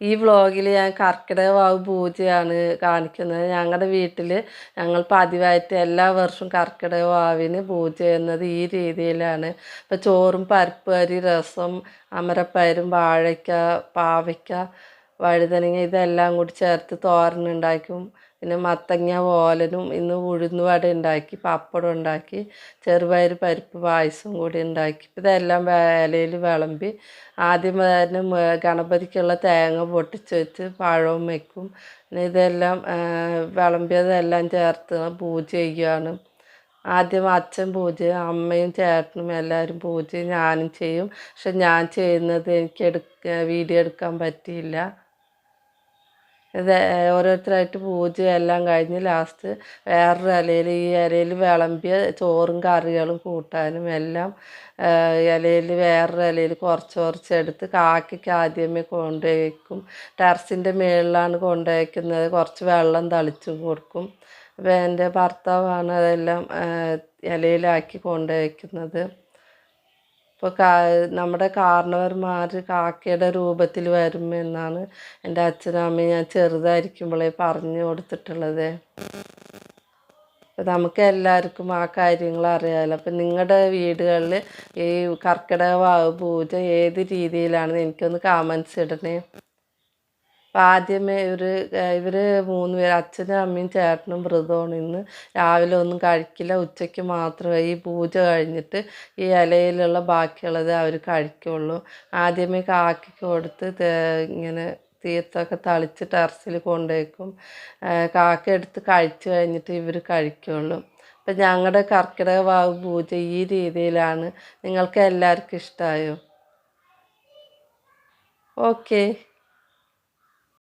ഈ വ്ളോഗിൽ ഞാൻ കർക്കിടക വാവ് പൂജയാണ് കാണിക്കുന്നത്. ഞങ്ങളുടെ വീട്ടിൽ ഞങ്ങൾ പതിവായിട്ട് എല്ലാ വർഷവും കർക്കിടക വാവിന് പൂജ ചെയ്യുന്നത് ഈ രീതിയിലാണ്. ഇപ്പോൾ ചോറും പരിപ്പ് അരി രസം അമരപ്പയരും വാഴയ്ക്ക പാവയ്ക്ക വഴുതനങ്ങ ഇതെല്ലാം കൂടി ചേർത്ത് തോരനുണ്ടാക്കും പിന്നെ മത്തങ്ങ ഓലനും ഇന്ന് ഉഴുന്നുവട ഉണ്ടാക്കി പപ്പടം ഉണ്ടാക്കി ചെറുപയർ പരിപ്പ് പായസം കൂടി ഉണ്ടാക്കി. ഇതെല്ലാം വേലയിൽ വിളമ്പി ആദ്യം തന്നെ ഗണപതിക്കുള്ള തേങ്ങ പൊട്ടിച്ച് വെച്ച് പഴവും വയ്ക്കും പിന്നെ ഇതെല്ലാം വിളമ്പിയതെല്ലാം ചേർത്ത് പൂജ ചെയ്യുകയാണ് ആദ്യം അച്ഛൻ പൂജ അമ്മയും ചേട്ടനും എല്ലാവരും പൂജ ഞാനും ചെയ്യും. പക്ഷെ ഞാൻ ചെയ്യുന്നത് എനിക്ക് എടുക്ക വീഡിയോ എടുക്കാൻ പറ്റിയില്ല. ഇത് ഓരോരുത്തരായിട്ട് പൂജ എല്ലാം കഴിഞ്ഞ് ലാസ്റ്റ് വേറൊരു ഇലയിൽ ഈ ഇലയിൽ വിളമ്പിയ ചോറും കറികളും കൂട്ടാനും എല്ലാം ഇലയിൽ വേറൊരു ഇലയിൽ കുറച്ച് കുറച്ച് എടുത്ത് കാക്കയ്ക്ക് ആദ്യമേ കൊണ്ടുപോയിക്കും ടെറസിന്റെ മുകളിലാണ് കൊണ്ടുപോയിക്കുന്നത് കുറച്ച് വെള്ളം തളിച്ചും കൊടുക്കും. അപ്പോൾ എന്റെ ഭർത്താവാണ് അതെല്ലാം ഇലയിലാക്കി കൊണ്ടുപോയി വയ്ക്കുന്നത് ഇപ്പോൾ കാ നമ്മുടെ കാരണവർമാർ കാക്കയുടെ രൂപത്തിൽ വരും എന്നാണ് എന്റെ അച്ഛനും ഞാൻ ചെറുതായിരിക്കുമ്പോഴേ പറഞ്ഞു കൊടുത്തിട്ടുള്ളത്. നമുക്ക് എല്ലാവർക്കും ആ കാര്യങ്ങൾ അറിയാമല്ലോ അപ്പം നിങ്ങളുടെ വീടുകളിൽ ഈ കർക്കിടക പൂജ ഏത് രീതിയിലാണെന്ന് എനിക്കൊന്ന് കമൻസ് ഇടണേ. അപ്പം ആദ്യമേ ഇവർ ഇവർ മൂന്ന് പേർ അച്ഛനും അമ്മയും ചേട്ടനും വ്രതമാണ്. ഇന്ന് രാവിലെ ഒന്നും കഴിക്കില്ല ഉച്ചയ്ക്ക് മാത്രമേ ഈ പൂജ കഴിഞ്ഞിട്ട് ഈ ഇലയിലുള്ള ബാക്കിയുള്ളത് അവർ കഴിക്കുള്ളൂ. ആദ്യമേ കാക്കി കൊടുത്ത് ഇങ്ങനെ തീർത്തൊക്കെ തളിച്ച് ടെറസിൽ കൊണ്ടുവയ്ക്കും കാക്ക എടുത്ത് കഴിച്ച് കഴിഞ്ഞിട്ട് ഇവർ കഴിക്കുള്ളൂ. അപ്പം ഞങ്ങളുടെ കർക്കിടക വാവ് പൂജ ഈ രീതിയിലാണ്. നിങ്ങൾക്ക് എല്ലാവർക്കും ഇഷ്ടമായോ ഓക്കേ.